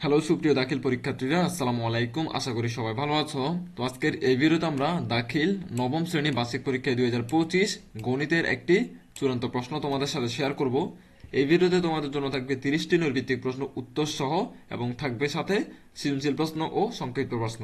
Hello সুপ্রিয় দাখিল পরীক্ষার্থীরা, আসসালামু আলাইকুম। আশা করি সবাই ভালো আছো। তো আজকের এই ভিডিওতে আমরা দাখিল নবম শ্রেণি বার্ষিক পরীক্ষায় দুই হাজার পঁচিশ গণিতের একটি চূড়ান্ত প্রশ্ন তোমাদের সাথে শেয়ার করব। এই ভিডিওতে তোমাদের জন্য থাকবে তিরিশটি নৈর্ভিত্তিক প্রশ্ন উত্তর সহ এবং থাকবে সাথে সৃজনশীল প্রশ্ন ও সংক্ষিপ্ত প্রশ্ন।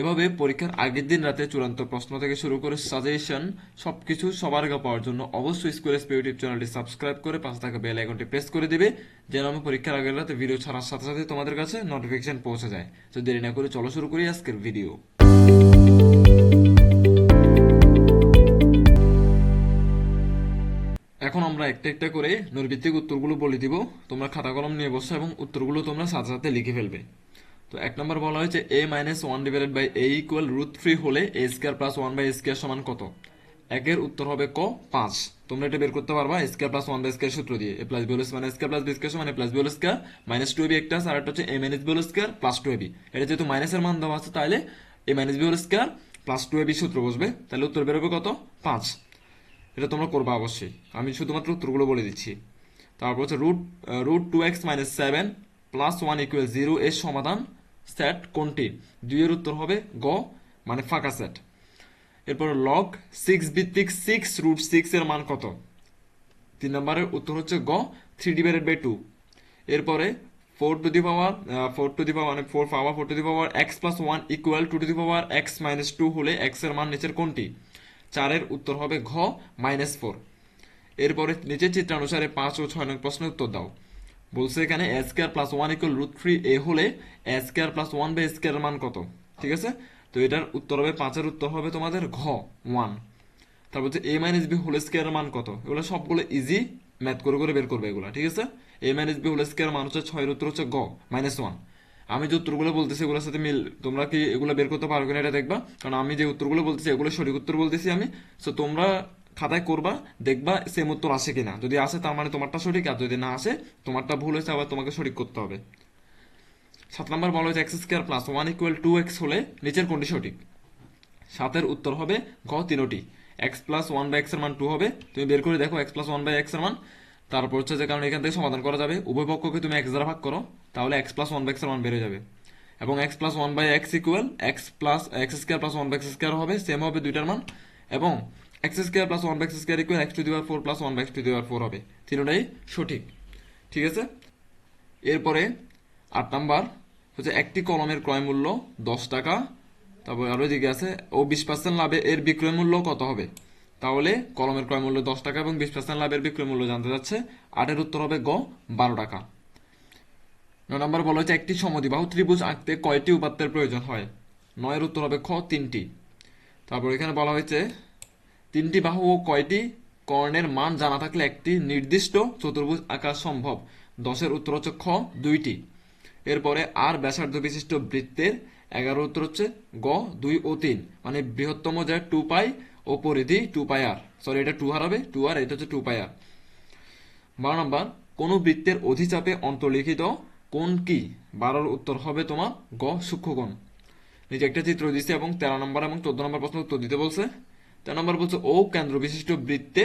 এভাবে পরীক্ষার আগের দিন রাতে চূড়ান্ত প্রশ্ন থেকে শুরু করে সাজেশন সবকিছু সবার আগে পাওয়ার জন্য অবশ্যই স্কুল এসপি ইউটিউব চ্যানেলটি সাবস্ক্রাইব করে পাশে থাকা বেল আইকনটি প্রেস করে দিবে, যেন আমি পরীক্ষার আগের রাতে ভিডিও ছাড়ার সাথে সাথে তোমাদের কাছে নোটিফিকেশন পৌঁছে যায়। তো দেরি না করে চলো শুরু করি আজকের ভিডিও এখন আমরা একটা একটা করে নৈর্ভিত্তিক উত্তরগুলো বলে দিব। তোমরা খাতা কলম নিয়ে বসো এবং উত্তরগুলো তোমরা সাথে সাথে লিখে ফেলবে। তো এক নম্বর বলা হয়েছে A minus one divided by A equal root three হলে A square plus one by square সমান কত? একের উত্তর হবে ক, পাঁচ। তোমরা এটা বের করতে পারবা square plus one by square সূত্র দিয়ে। এ প্লাস বিওল মানে স্কোয়ার প্লাস বি স্কোয়ার সমান A plus B whole square minus two B একটা আর একটা হচ্ছে A minus B whole square plus two B এটা যেহেতু মাইনাসের মান দেওয়া আছে, তাহলে A minus B whole square plus two B সূত্র বসবে। তাহলে উত্তর বেরোবে কত? পাঁচ। এটা তোমরা করবা অবশ্যই। আমি শুধুমাত্র উত্তরগুলো বলে দিচ্ছি। তারপর হচ্ছে root root two X minus seven plus one equal zero এর সমাধান সেট কোনটি? দুইয়ের উত্তর হবে গ মানে ফাঁকা সেট এরপর লগ সিক্স ভিত্তিক সিক্স রুট সিক্স এর মান কত? তিন নম্বরের উত্তর হচ্ছে গ থ্রি ডিভাইডেড বাই টু এরপরে four to the power four to the power মানে four power four to the power X plus one equal two to the power X minus two হলে এক্সের মান নিচের কোনটি? চারের উত্তর হবে ঘ মাইনাস ফোর এরপরে নিচের চিত্রানুসারে পাঁচ ও ছয় নং প্রশ্নের উত্তর দাও। বলছে এখানে A square plus one equal root three A হলে A square plus one by square মান কত? ঠিক আছে? তো এটার উত্তর হবে, পাঁচের উত্তর হবে তোমাদের ঘ ওয়ান তারপর হচ্ছে A minus B whole square মান কত? এগুলো সবগুলো ইজি ম্যাথ করে করে বের করবে এগুলো, ঠিক আছে? A minus B whole square মান হচ্ছে ছয়ের উত্তর হচ্ছে গ মাইনাস ওয়ান আমি যে উত্তরগুলো বলতেছি, এগুলোর সাথে মিল, তোমরা কি এগুলো বের করতে পারবে না এটা দেখবা? কারণ আমি যে উত্তরগুলো বলতেছি, এগুলো সঠিক উত্তর বলতেছি আমি। সো তোমরা খাতায় করবা, দেখবা সেম উত্তর আসে কিনা। যদি আসে তার মানে তোমারটা সঠিক, আর যদি না আসে, তোমারটা ভুল হয়েছে, আবার তোমাকে সঠিক করতে হবে। সাত নম্বর বলা হয়েছে X square plus one equal to X হলে নিচের কোনটি সঠিক? সাতের উত্তর হবে ঘ তিনোটি। এক্স প্লাস ওয়ান বাই এক্সের মান টু হবে। তুমি বের করে দেখো এক্স প্লাস ওয়ান বাই এক্সের মান। তারপর হচ্ছে যে কারণ এখান থেকে সমাধান করা যাবে। উভয় পক্ষকে তুমি এক্স দ্বারা ভাগ করো, তাহলে এক্স প্লাস ওয়ান বাই এক্সের মান বেড়ে যাবে। এবং X plus one by X equal X plus X square plus one by X square হবে সেম হবে দুইটার মান। এবং X square plus one by X square equal X to the power four plus one by X to the power four হবে। তিনটাই সঠিক। ঠিক আছে? এরপরে আট নাম্বার হচ্ছে একটি কলমের ক্রয় মূল্য দশ টাকা। তারপর আরও দিকে আছে, ও বিশ পার্সেন্ট লাভে এর বিক্রয় মূল্য কত হবে? তাহলে কলমের ক্রয় মূল্য দশ টাকা এবং বিশ পার্সেন্ট লাভের বিক্রয় মূল্য জানতে যাচ্ছে। আটের উত্তর হবে গ, বারো টাকা। নয় নম্বর বলা হচ্ছে একটি সমদ্বিবাহু ত্রিভুজ আঁকতে কয়টি উপাত্তের প্রয়োজন হয়? নয়ের উত্তর হবে খ, তিনটি। তারপর এখানে বলা হয়েছে তিনটি বাহু ও কয়টি কর্ণের মান জানা থাকলে একটি নির্দিষ্ট চতুর্ভুজ আঁকা সম্ভব। দশের উত্তর হচ্ছে খ দুইটি। এরপরে আর ব্যাসার্ধ বিশিষ্ট বৃত্তের এগারো উত্তর হচ্ছে গ, দুই ও তিন। মানে বৃহত্তম যা টু পাই ও পরিধি টু পাই আর। সরি এটা টু আর হবে, টু আর, এটা হচ্ছে টু পাই আর। বারো নম্বর, কোন বৃত্তের অধিচাপে অন্তর্লিখিত কোন কি? বারোর উত্তর হবে তোমার গ, সূক্ষ্মকোণ। নিচে একটা চিত্র দিচ্ছে এবং তেরো নম্বর এবং চোদ্দ নম্বর প্রশ্ন উত্তর দিতে বলছে। তেরো নম্বর বলছে ও কেন্দ্র, বিশিষ্ট বৃত্তে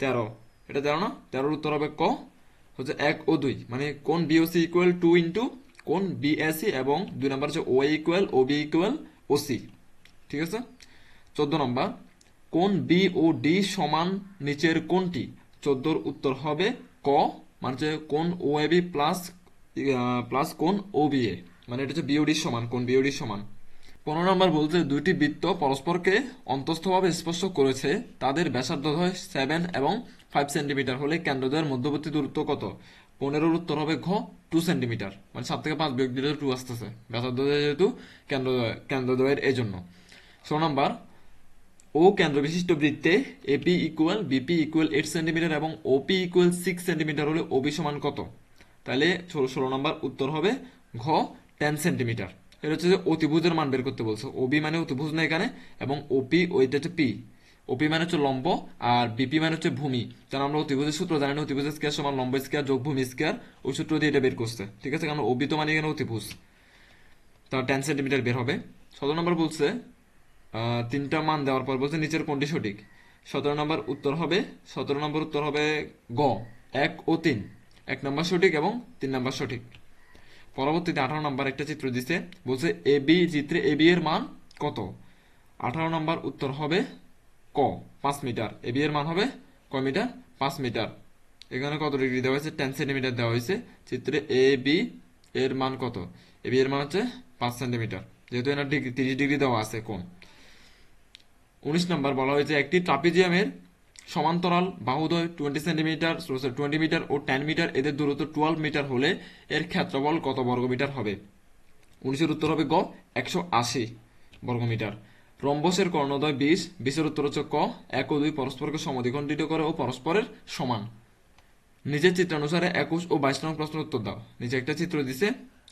তেরো। এটা তেরো না? তেরোর উত্তর হবে ক। হচ্ছে এক ও দুই। মানে কোন বিওসি ইকুয়াল টু ইন্টু কোন বিএসি এবং দুই নম্বর হচ্ছে O equal O B equal O C ঠিক আছে? চোদ্দ নম্বর। কোন বি ও ডি সমান নিচের কোনটি? চোদ্দোর উত্তর হবে ক। মানে হচ্ছে কোন O A B plus plus কোন ও বি এ মানে এটা হচ্ছে বিওডি সমান, কোন বিওডি সমান। পনেরো নম্বর বলছে, দুইটি বৃত্ত পরস্পরকে অন্তস্থভাবে স্পর্শ করেছে। তাদের ব্যাসার্ধ হয় সেভেন এবং ফাইভ সেন্টিমিটার হলে কেন্দ্রদ্বয়ের মধ্যবর্তী দূরত্ব কত? পনেরোর উত্তর হবে ঘ টু সেন্টিমিটার মানে সাত থেকে পাঁচ বিয়োগ দিলে টু আসতেছে। ব্যাসার্ধ যেহেতু কেন্দ্র, কেন্দ্রদ্বয়ের এই জন্য ষোলো নম্বর ও কেন্দ্র বিশিষ্ট বৃত্তে AP equal BP equal eight centimetre এবং ওপি ইকুয়াল সিক্স সেন্টিমিটার হলে ওবি সমান কত? তাহলে ষোলো নম্বর উত্তর হবে ঘ টেন সেন্টিমিটার এটা হচ্ছে যে অতিভুজের মান বের করতে বলছে। ওবি মানে অতিভুজ না এখানে? এবং ওপি ওইটা হচ্ছে পি ওপি মানে হচ্ছে লম্ব, আর বিপি মানে হচ্ছে ভূমি। কারণ আমরা অতিভুজের সূত্র জানি না, অতিভুজের স্কোয়ার সমান লম্ব স্কোয়ার যোগ ভূমি স্কোয়ার ওই সূত্র দিয়ে এটা বের করছে। ঠিক আছে? কারণ ওবি তো মানে এখানে অতিভুজ। তার টেন সেন্টিমিটার বের হবে। সতেরো নম্বর বলছে তিনটা মান দেওয়ার পর বলছে নিচের কোনটি সঠিক? সতেরো নম্বর উত্তর হবে, সতেরো নম্বর উত্তর হবে গ। এক ও তিন। এক নম্বর সঠিক এবং তিন নম্বর সঠিক। পরবর্তীতে আঠারো নাম্বার একটা চিত্র দিছে, বলছে এ বি চিত্রে এ বি এর মান কত? আঠারো নাম্বার উত্তর হবে ক, পাঁচ মিটার। এ বি এর মান হবে ক মিটার, পাঁচ মিটার। এখানে কত ডিগ্রি দেওয়া হয়েছে? টেন সেন্টিমিটার দেওয়া হয়েছে। চিত্রে এ বি এর মান কত? এ বি এর মান হচ্ছে পাঁচ সেন্টিমিটার। যেহেতু এনার ডিগ্রি তিরিশ ডিগ্রি দেওয়া আছে কোন উনিশ নম্বর বলা হয়েছে একটি ট্রাপিজিয়ামের সমান্তরাল বাহুদ্বয় টোয়েন্টি সেন্টিমিটার টোয়েন্টি মিটার ও টেন মিটার এদের দূরত্ব টুয়েলভ মিটার হলে এর ক্ষেত্রফল কত বর্গমিটার হবে? উনিশের উত্তর হবে গ, একশো আশি বর্গমিটার। রম্বসের কর্ণদয় বিশ, বিশের উত্তর হচ্ছে ক, এক ও দুই পরস্পরকে সমদ্বিখণ্ডিত করে ও পরস্পরের সমান। নিজের চিত্রানুসারে একুশ ও বাইশ নং প্রশ্নের উত্তর দাও। নিচে একটা চিত্র দিছে,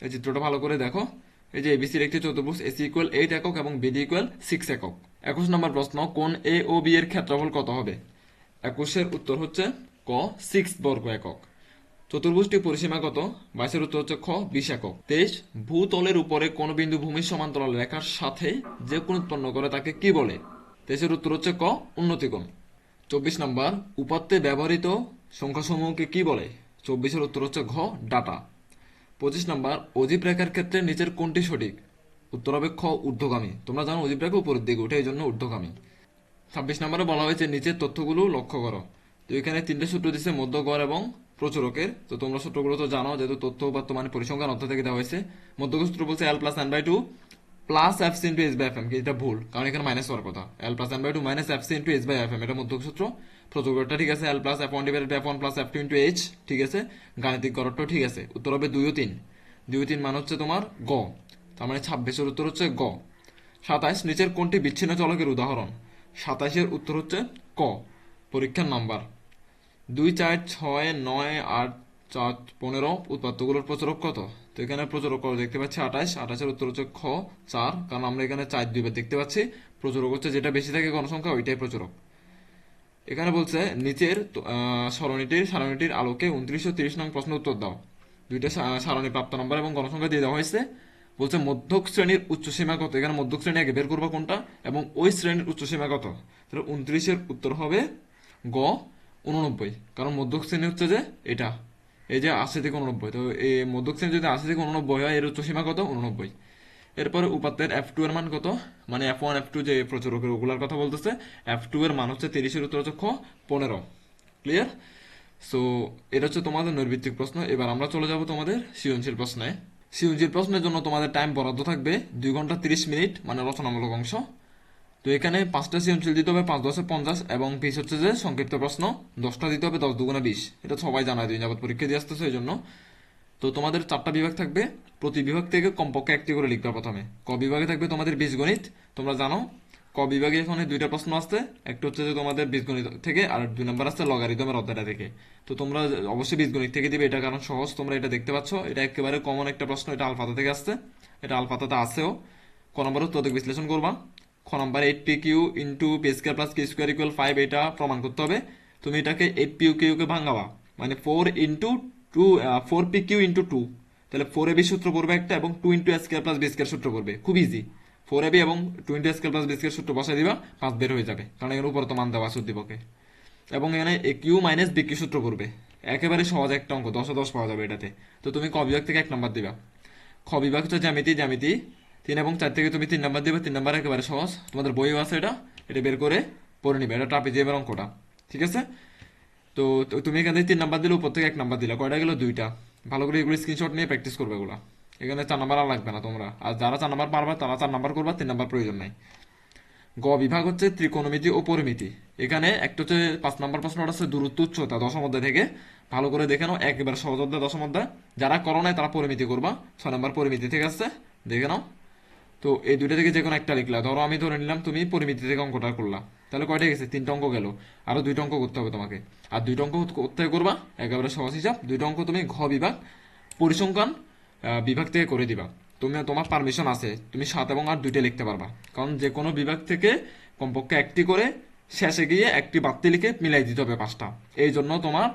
এই চিত্রটা ভালো করে দেখো। এই যে এবিসির একটি চতুর্ভুজ, এসি ইকুয়াল এইট একক এবং বিডি ইকুয়াল সিক্স একক। একুশ নম্বর প্রশ্ন, কোন এ ও বি এর ক্ষেত্রফল কত হবে? একুশের উত্তর হচ্ছে ক সিক্স বর্গ একক। চতুর্ভুজটির পরিসীমা কত? বাইশের উত্তর হচ্ছে খ বিশ একক। তেইশ, ভূতলের উপরে কোন বিন্দু ভূমির সমান্তরাল রেখার সাথে যে কোণ উৎপন্ন করে তাকে কি বলে? তেইশের উত্তর হচ্ছে ক, উন্নতিকোণ। চব্বিশ নম্বর, উপাত্তে ব্যবহৃত সংখ্যাসমূহকে কি বলে? চব্বিশের উত্তর হচ্ছে ঘ, ডাটা। পঁচিশ নম্বর, অজীব রেখার ক্ষেত্রে নিচের কোনটি সঠিক? উত্তর হবে খ, ঊর্ধ্বগামী। তোমরা জানো অজীব রেখা উপরের দিকে ওঠে এই জন্য ঊর্ধ্বগামী। ছাব্বিশ নম্বরে বলা হয়েছে, নিচের তথ্যগুলো লক্ষ্য করো। তো এখানে তিনটে সূত্র দিচ্ছে মধ্যগড় এবং প্রচুরকের। তো তোমরা সূত্রগুলো তো জানো, যেহেতু তথ্য উপাত্ত মানে পরিসংখ্যান অর্থ থেকে দেওয়া হয়েছে। মধ্যগড় সূত্র বলছে L plus N by two plus F C into S by F M এটা ভুল, কারণ এখানে মাইনাস হওয়ার কথা। L plus N by two minus F C into S by F M এটা মধ্যক সূত্র। প্রচুরকরটা ঠিক আছে L plus F one divided F one plus F two into H ঠিক আছে। গাণিতিক গড়টাও ঠিক আছে, উত্তর হবে দুই ও তিন। দুই ও তিন মান হচ্ছে তোমার গ। তার মানে ছাব্বিশের উত্তর হচ্ছে গ। সাতাইশ, নিচের কোনটি বিচ্ছিন্ন চলকের উদাহরণ? সাতাইশের উত্তর হচ্ছে ক, পরীক্ষার নাম্বার। দুই চার ছয় নয় আট চার পনেরো উৎপাদ্যগুলোর প্রচুরক কত? তো এখানে প্রচুরক দেখতে পাচ্ছি? আঠাশ। আঠাশের উত্তর হচ্ছে খ, চার। কারণ আমরা এখানে চার দুইবার দেখতে পাচ্ছি। প্রচুরক হচ্ছে যেটা বেশি থাকে গণসংখ্যা ওইটাই প্রচুরক। এখানে বলছে নিচের সরণিটির, সারণীটির আলোকে উনত্রিশ ও তিরিশ নং প্রশ্ন উত্তর দাও। দুইটা সারণী প্রাপ্ত নম্বর এবং গণসংখ্যা দিয়ে দেওয়া হয়েছে। বলছে মধ্যক শ্রেণির উচ্চসীমা কত? এখানে মধ্যক শ্রেণি আগে বের করব কোনটা? এবং ওই শ্রেণির উচ্চসীমা কত? তাহলে উনত্রিশের উত্তর হবে গ উননব্বই কারণ মধ্যক শ্রেণি হচ্ছে যে এটা। এই যে আশি থেকে উননব্বই তো এই মধ্যক শ্রেণি যদি আশি থেকে উননব্বই হয়, এর উচ্চসীমা কত? উননব্বই এরপরে উপাত্তের এফ টু এর মান কত? মানে এফ ওয়ান এফ টু যে প্রচুরকের ওগুলার কথা বলতেছে এফ টু এর মান হচ্ছে তিরিশের উত্তর হচ্ছে খ, পনেরো। ক্লিয়ার সো এটা হচ্ছে তোমাদের নৈর্ভিত্তিক প্রশ্ন। এবার আমরা চলে যাব তোমাদের সৃজনশীল প্রশ্নে। সৃজনশীল প্রশ্নের জন্য তোমাদের টাইম বরাদ্দ থাকবে দুই ঘণ্টা তিরিশ মিনিট মানে রচনামূলক অংশ। তো এখানে পাঁচটা সৃজনশীল দিতে হবে, পাঁচ দশে পঞ্চাশ, এবং পিস হচ্ছে যে সংক্ষিপ্ত প্রশ্ন, দশটা দিতে হবে, দশ দুগুণা বিশ। এটা সবাই জানায়, দুই যাবত পরীক্ষা দিয়ে আসতেছে এই জন্য। তো তোমাদের চারটা বিভাগ থাকবে, প্রতি বিভাগ থেকে কমপক্ষে একটি করে লিখবে প্রথমে। ক বিভাগে থাকবে তোমাদের বীজগণিত তোমরা জানো ক বিভাগে এখানে দুইটা প্রশ্ন আসছে একটা হচ্ছে যে তোমাদের বীজগণিত থেকে, আর দুই নম্বর আসছে লগারিদমের অধ্যায়টা থেকে। তো তোমরা অবশ্যই বীজগণিত থেকে দিবে, এটা কারণ সহজ, তোমরা এটা দেখতে পাচ্ছ। এটা একেবারে কমন একটা প্রশ্ন, এটা আলফাতা থেকে আসছে। এটা আলফাতাতে আসেও ক নম্বর উত্তর বিশ্লেষণ করবা। খ নম্বর eight P Q into P square plus Q square equal five এটা প্রমাণ করতে হবে। তুমি এটাকে এইট পি কিউ কে ভাঙাবা। মানে four into two four P Q into two তাহলে ফোর এবি সূত্র করবে একটা এবং two into square plus B square সূত্র করবে খুব ইজি ফোর এবি এবং two square plus B square সূত্র বসাই দিবা, পাঁচ বের হয়ে যাবে। কারণ এর উপর তো মান দেওয়া আছে উদ্দীপকে। এবং এখানে A Q minus B Q সূত্র করবে একেবারে সহজ একটা অঙ্ক, দশে দশ পাওয়া যাবে এটাতে। তো তুমি ক বিভাগ থেকে এক নাম্বার দিবা। খ বিভাগ হচ্ছে জ্যামিতি জ্যামিতি। তিন এবং চার থেকে তুমি তিন নাম্বার দিবে, তিন নাম্বার একেবারে সহজ। তোমাদের বইও আছে এটা এটা বের করে পড়ে নিবে। এটা ট্রাপিজিয়ামের অঙ্কটা। ঠিক আছে? তো তুমি এখান থেকে তিন নাম্বার দিলে উপর থেকে এক নাম্বার দিলা। কয়টা গেলো? দুইটা। ভালো করে এগুলো স্ক্রিনশট নিয়ে প্র্যাকটিস করবে এগুলো। এখানে চার নাম্বার আর লাগবে না তোমরা। আর যারা চার নাম্বার পারবে, তারা চার নাম্বার করবা, তিন নাম্বার প্রয়োজন নাই। গ, বিভাগ হচ্ছে ত্রিকোণমিতি ও পরিমিতি। এখানে একটা হচ্ছে পাঁচ নাম্বার প্রশ্নটা হচ্ছে দূরত্ব উচ্চতা দশম অধ্যায় থেকে। ভালো করে দেখে নাও, একেবারে সহজ অধ্যায়, দশম অধ্যায়। যারা করো নাই, তারা পরিমিতি করবা। ছয় নাম্বার পরিমিতি থেকে আসছে দেখে নাও। তো এই দুইটা থেকে যে কোনো একটা লিখলা। ধরো আমি ধরে নিলাম, তুমি পরিমিতি থেকে অঙ্কটা করলা। তাহলে কয়টা গেছে? তিনটা অঙ্ক গেল। আরও দুইটা অঙ্ক করতে হবে তোমাকে। আর দুইটা অঙ্ক করতে করবা, একেবারে সহজ হিসাব। দুইটা অঙ্ক তুমি ঘ বিভাগ, পরিসংখ্যান বিভাগ থেকে করে দিবা। তুমি তোমার পারমিশন আছে, তুমি সাত এবং আট দুইটা লিখতে পারবা। কারণ যে কোনো বিভাগ থেকে কমপক্ষে একটি করে শেষে গিয়ে একটি বাড়তি লিখে মিলাই দিতে হবে পাঁচটা। এই জন্য তোমার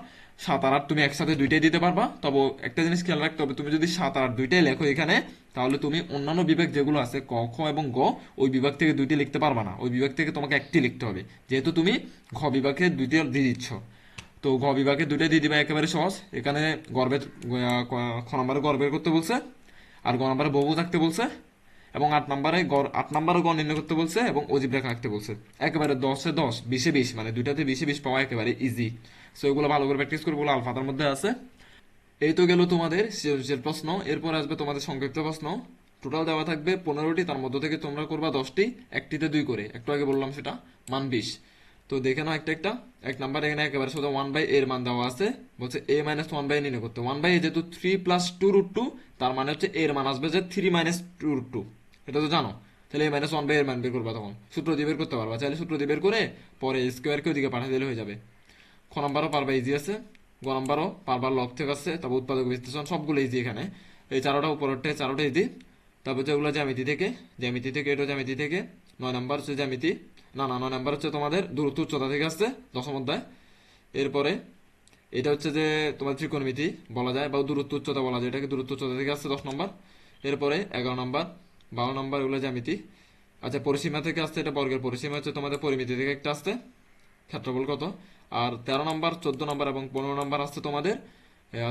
সাত আর আট তুমি একসাথে দুইটাই দিতে পারবা। তবে একটা জিনিস খেয়াল রাখতে হবে, তুমি যদি সাত আর দুইটাই লেখো এখানে, তাহলে তুমি অন্যান্য বিভাগ যেগুলো আছে, ক, খ এবং গ, ওই বিভাগ থেকে দুইটি লিখতে পারবা না। ওই বিভাগ থেকে তোমাকে একটি লিখতে হবে। যেহেতু তুমি ঘ বিভাগে দুইটা দিয়ে দিচ্ছ। তো ঘ বিভাগে দুইটা দিয়ে দিবা একেবারে সহজ। এখানে গর্বের খ নম্বরে গর্বের করতে বলছে, আর গ নাম্বারে বহু থাকতে বলছে, এবং আট নাম্বারে গড়, আট নাম্বারে গড় নির্ণয় করতে বলছে, এবং অজীব রেখা আঁকতে বলছে। একেবারে দশে দশ, বিশে বিশ মানে দুইটাতে বিশে বিশ পাওয়া একেবারে ইজি সো এগুলো ভালো করে প্র্যাকটিস করব আলফাতার মধ্যে আছে। এই তো গেল তোমাদের সৃজনশীল প্রশ্ন। এরপর আসবে তোমাদের সংক্ষিপ্ত প্রশ্ন। টোটাল দেওয়া থাকবে পনেরোটি, তার মধ্য থেকে তোমরা করবা দশটি, একটিতে দুই করে। একটু আগে বললাম সেটা, মান বিশ। তো দেখে নাও একটা একটা। এক নাম্বার এখানে একেবারে শুধু ওয়ান বাই এর মান দেওয়া আছে। বলছে এ মাইনাস ওয়ান বাই নির্ণয় করতে। ওয়ান বাই যেহেতু three plus two root two তার মানে হচ্ছে এর মান আসবে যে three minus two root two এটা তো জানো? তাহলে এ মাইনাস ওয়ান বাই এর মান বের করবা তখন। সূত্র দিয়ে বের করতে পারবা। চাইলে সূত্র দিয়ে বের করে পরে স্কোয়ারকে ওদিকে পাঠিয়ে দিলে হয়ে যাবে। খ নাম্বারও পারবা ইজি আছে। গ নাম্বারও পারবার লক থেকে আছে। তারপর উৎপাদক বিশ্লেষণ সবগুলো ইজি এখানে। এই চারোটা উপরেরটা চারোটা ইজি তারপর ওগুলো জ্যামিতি থেকে। জ্যামিতি থেকে, এটা জ্যামিতি থেকে। নয় নাম্বার হচ্ছে জ্যামিতি। না না নয় নাম্বার হচ্ছে তোমাদের দূরত্ব উচ্চতা থেকে আসছে দশম অধ্যায়। এরপরে, এটা হচ্ছে যে তোমার ত্রিকোণমিতি বলা যায়, বা দূরত্ব উচ্চতা বলা যায়, এটাকে দূরত্ব উচ্চতা থেকে আসছে দশ নম্বর। এরপরে, এগারো নম্বর, বারো নম্বর, এগুলো জ্যামিতি। আচ্ছা পরিসীমা থেকে আসছে, এটা বর্গের পরিসীমা হচ্ছে তোমাদের পরিমিতি থেকে একটা আসছে। ক্ষেত্রফল কত? আর তেরো নম্বর, চোদ্দ নম্বর এবং পনেরো নম্বর আসছে তোমাদের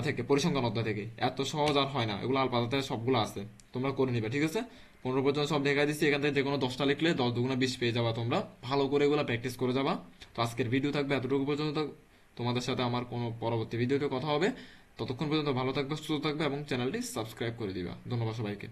থেকে, পরিসংখ্যান অধ্যায় থেকে। এত সহজ আর হয় না, এগুলো আলপাতাতে সবগুলো আছে, তোমরা করে নিবে, ঠিক আছে? পনেরো পর্যন্ত সব দেখা দিচ্ছি এখান থেকে যে কোনো দশটা লিখলে দশ দুগুণা বিশ পেয়ে যাবা তোমরা। ভালো করে এগুলো প্র্যাকটিস করে যাবা। তো আজকের ভিডিও থাকবে এতটুকু পর্যন্ত। তোমাদের সাথে আমার কোনো পরবর্তী ভিডিওতে কথা হবে। ততক্ষণ পর্যন্ত ভালো থাকবে, সুস্থ থাকবে এবং চ্যানেলটি সাবস্ক্রাইব করে দিবা। ধন্যবাদ সবাইকে।